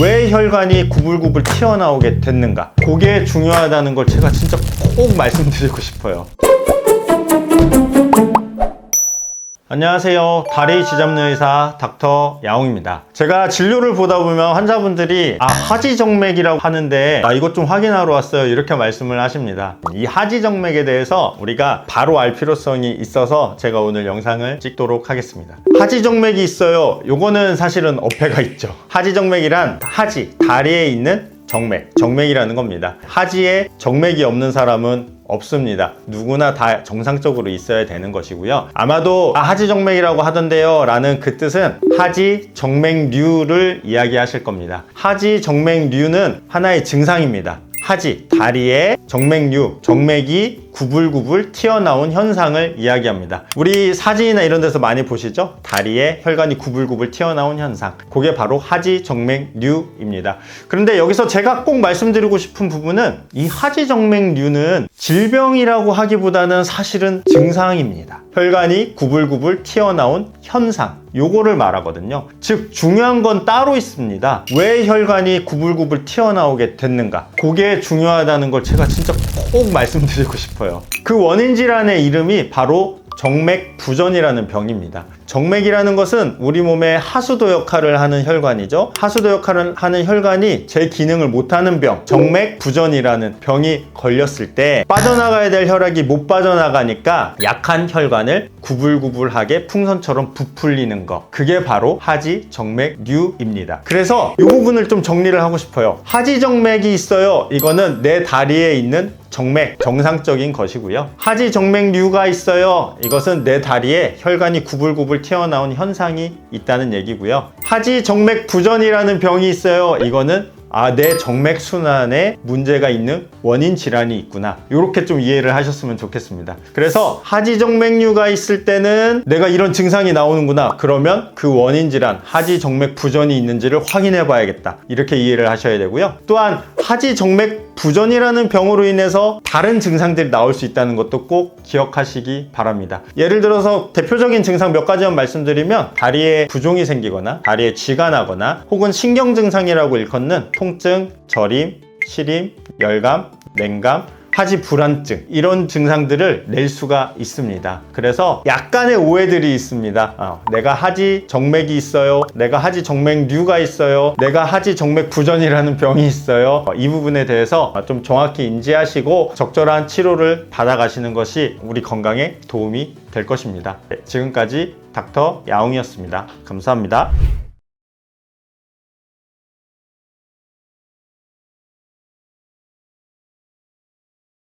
왜 혈관이 구불구불 튀어나오게 됐는가? 그게 중요하다는 걸 제가 진짜 꼭 말씀드리고 싶어요. 안녕하세요. 다리 지잡는 의사 닥터 야옹입니다. 제가 진료를 보다 보면 환자분들이 아 하지정맥이라고 하는데 나 이것 좀 확인하러 왔어요. 이렇게 말씀을 하십니다. 이 하지정맥에 대해서 우리가 바로 알 필요성이 있어서 제가 오늘 영상을 찍도록 하겠습니다. 하지정맥이 있어요. 요거는 사실은 어폐가 있죠. 하지정맥이란 하지 다리에 있는 정맥, 정맥이라는 겁니다. 하지에 정맥이 없는 사람은 없습니다. 누구나 다 정상적으로 있어야 되는 것이고요. 아마도 아, 하지 정맥이라고 하던데요. 라는 그 뜻은 하지 정맥류를 이야기하실 겁니다. 하지 정맥류는 하나의 증상입니다. 하지, 다리에 정맥류, 정맥이 구불구불 튀어나온 현상을 이야기합니다. 우리 사진이나 이런 데서 많이 보시죠? 다리에 혈관이 구불구불 튀어나온 현상. 그게 바로 하지 정맥류입니다. 그런데 여기서 제가 꼭 말씀드리고 싶은 부분은 이 하지 정맥류는 질병이라고 하기보다는 사실은 증상입니다. 혈관이 구불구불 튀어나온 현상. 요거를 말하거든요. 즉, 중요한 건 따로 있습니다. 왜 혈관이 구불구불 튀어나오게 됐는가? 그게 중요하다 는 걸 제가 진짜 꼭 말씀드리고 싶어요. 그 원인 질환의 이름이 바로 정맥 부전이라는 병입니다. 정맥이라는 것은 우리 몸의 하수도 역할을 하는 혈관이죠. 하수도 역할을 하는 혈관이 제 기능을 못하는 병, 정맥 부전이라는 병이 걸렸을 때 빠져나가야 될 혈액이 못 빠져나가니까 약한 혈관을 구불구불하게 풍선처럼 부풀리는 거. 그게 바로 하지 정맥 류입니다. 그래서 이 부분을 좀 정리를 하고 싶어요. 하지 정맥이 있어요. 이거는 내 다리에 있는 정맥, 정상적인 것이고요. 하지 정맥류가 있어요. 이것은 내 다리에 혈관이 구불구불 튀어나온 현상이 있다는 얘기고요. 하지 정맥 부전이라는 병이 있어요. 이거는 아, 내 정맥 순환에 문제가 있는 원인 질환이 있구나. 이렇게 좀 이해를 하셨으면 좋겠습니다. 그래서 하지정맥류가 있을 때는 내가 이런 증상이 나오는구나. 그러면 그 원인 질환, 하지정맥 부전이 있는지를 확인해 봐야겠다. 이렇게 이해를 하셔야 되고요. 또한 하지정맥 부전이라는 병으로 인해서 다른 증상들이 나올 수 있다는 것도 꼭 기억하시기 바랍니다. 예를 들어서 대표적인 증상 몇 가지만 말씀드리면 다리에 부종이 생기거나 다리에 쥐가 나거나 혹은 신경 증상이라고 일컫는 통증, 저림, 시림, 열감, 냉감, 하지 불안증 이런 증상들을 낼 수가 있습니다. 그래서 약간의 오해들이 있습니다. 어, 내가 하지 정맥이 있어요. 내가 하지 정맥류가 있어요. 내가 하지 정맥 부전이라는 병이 있어요. 어, 이 부분에 대해서 좀 정확히 인지하시고 적절한 치료를 받아가시는 것이 우리 건강에 도움이 될 것입니다. 네, 지금까지 닥터 야옹이었습니다. 감사합니다.